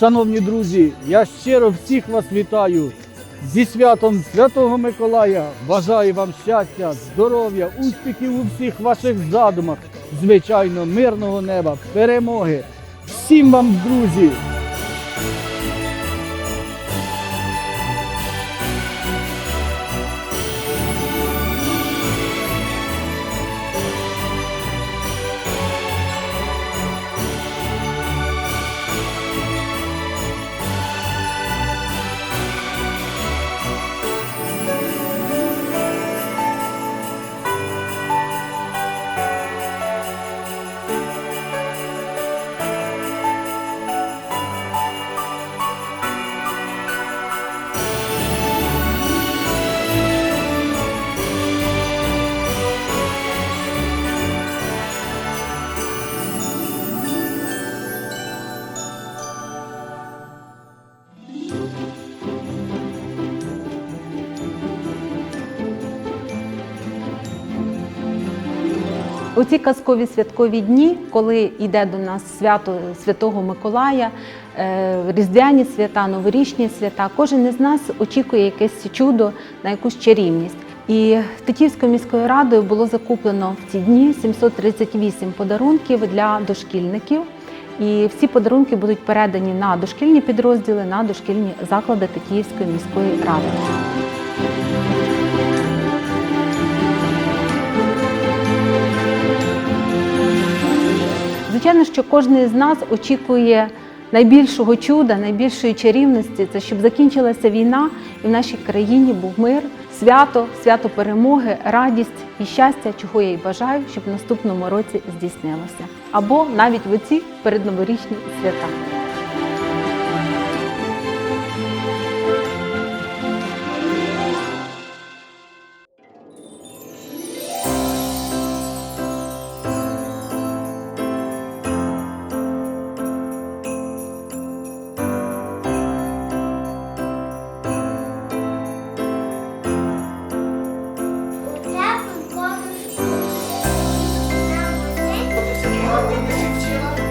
Шановні друзі, я щиро всіх вас вітаю зі святом Святого Миколая. Бажаю вам щастя, здоров'я, успіхів у всіх ваших задумах, звичайно, мирного неба, перемоги. Всім вам, друзі! У ці казкові святкові дні, коли йде до нас свято Святого Миколая, е, різдвяні свята, новорічні свята, кожен із нас очікує якесь чудо на якусь чарівність. І Тетіївською міською радою було закуплено в ці дні 738 подарунків для дошкільників. І всі подарунки будуть передані на дошкільні підрозділи, на дошкільні заклади Тетіївської міської ради. Звичайно, що кожен з нас очікує найбільшого чуда, найбільшої чарівності це щоб закінчилася війна і в нашій країні був мир, свято, свято перемоги, радість і щастя, чого я й бажаю, щоб в наступному році здійснилося. Або навіть в оці передноворічні свята. вчила.